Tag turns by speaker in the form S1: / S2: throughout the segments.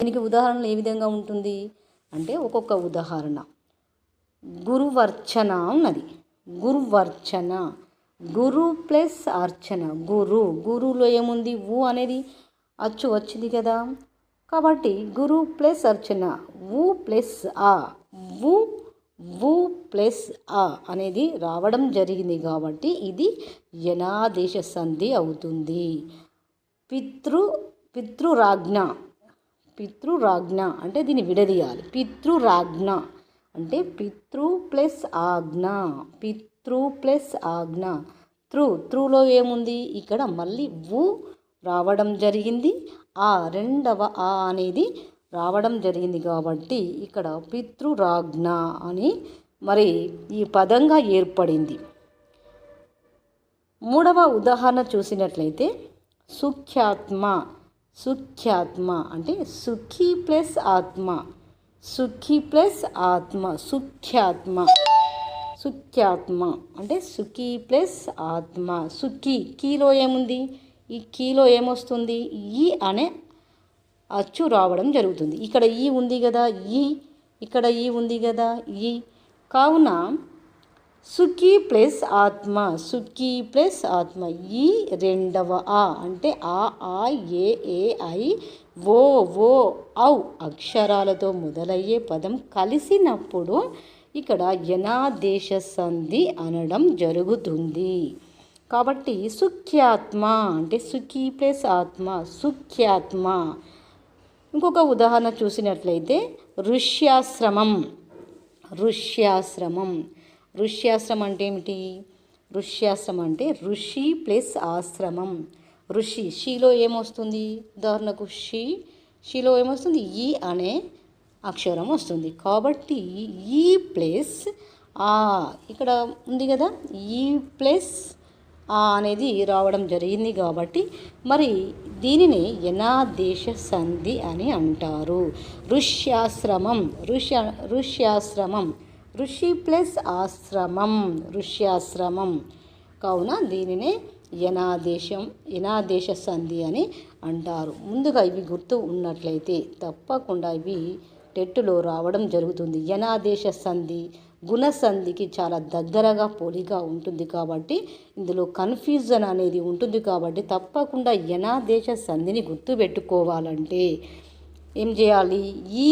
S1: దీనికి ఉదాహరణ ఏ విధంగా ఉంటుంది? అంటే ఒక్కొక్క ఉదాహరణ. గురువర్చన ఉన్నది గురువర్చన. గురు ప్లస్ అర్చన. గురు. గురులో ఏముంది? ఊ అనేది అచ్చు వచ్చింది కదా. కాబట్టి గురు ప్లస్ అర్చన. ఊ ప్లస్ ఆ. ఊ ఊ ప్లస్ ఆ అనేది రావడం జరిగింది కాబట్టి ఇది యనాదేశ సంధి అవుతుంది. పితృ పితృరాజ్ఞ. పితృరాజ్ఞ అంటే దీన్ని విడదీయాలి. పితృరాజ్ఞ అంటే పితృ ప్లస్ ఆజ్ఞ. పితృ ప్లస్ ఆజ్ఞ. త్రు త్రులో ఏముంది? ఇక్కడ మళ్ళీ ఊ రావడం జరిగింది. ఆ రెండవ ఆ అనేది రావడం జరిగింది కాబట్టి ఇక్కడ పితృరాజ్ఞ అని మరి ఈ పదంగా ఏర్పడింది. మూడవ ఉదాహరణ చూసినట్లయితే సుఖ్యాత్మ సుఖ్యాత్మ అంటే సుఖీ ప్లస్ ఆత్మ. సుఖీ ప్లస్ ఆత్మ సుఖ్యాత్మ. సుఖ్యాత్మ అంటే సుఖీ ప్లస్ ఆత్మ. సుఖీ కీలో ఏముంది? ఈ కీలో ఏమొస్తుంది? ఈ అనే అచ్చు రావడం జరుగుతుంది. ఇక్కడ ఈ ఉంది కదా ఈ. ఇక్కడ ఈ ఉంది కదా ఈ. కావున సుఖీ ప్లస్ ఆత్మ సుఖీ ప్లస్ ఆత్మ. ఈ రెండవ ఆ అంటే ఆ ఆ ఏ ఏ ఐ ఓ ఓ ఔ అక్షరాలతో మొదలయ్యే పదం కలిసినప్పుడు ఇక్కడ యనాదేశ సంధి అనడం జరుగుతుంది. కాబట్టి సుఖ్యాత్మ అంటే సుఖీ ప్లస్ ఆత్మ సుఖ్యాత్మ. ఇంకొక ఉదాహరణ చూసినట్లయితే ఋష్యాశ్రమం ఋష్యాశ్రమం. ఋష్యాశ్రమం అంటే ఏమిటి? ఋష్యాశ్రమం అంటే ఋషి ప్లస్ ఆశ్రమం. ఋషి షీలో ఏమొస్తుంది? ఉదాహరణకు షీ షీలో ఏమొస్తుంది? ఈ అనే అక్షరం వస్తుంది. కాబట్టి ఈ ప్లస్ ఆ ఇక్కడ ఉంది కదా? ఈ ప్లస్ ఆ అనేది రావడం జరిగింది కాబట్టి మరి దీనిని యనాదేశ సంధి అని అంటారు. ఋష్యాశ్రమం ఋష్య ఋష్యాశ్రమం ఋషి ప్లస్ ఆశ్రమం ఋష్యాశ్రమం. కావున దీనినే యనాదేశం యనాదేశ సంధి అని అంటారు. ముందుగా ఇవి గుర్తు ఉన్నట్లయితే తప్పకుండా ఇవి టెట్టులో రావడం జరుగుతుంది. యనాదేశ సంధి గుణసంధికి చాలా దగ్గరగా పోలిగా ఉంటుంది కాబట్టి ఇందులో కన్ఫ్యూజన్ అనేది ఉంటుంది కాబట్టి తప్పకుండా యనాదేశ సంధిని గుర్తుపెట్టుకోవాలంటే ఏం చేయాలి? ఈ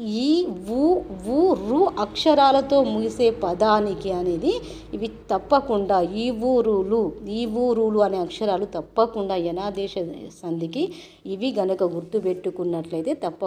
S1: ఈ ఊ ఊ రు అక్షరాలతో ముగిసే పదానికి అనేది ఇవి తప్పకుండా ఈ ఊరులు ఈ ఊరులు అనే అక్షరాలు తప్పకుండా యనాదేశ సంధికి ఇవి గనక గుర్తుపెట్టుకున్నట్లయితే తప్ప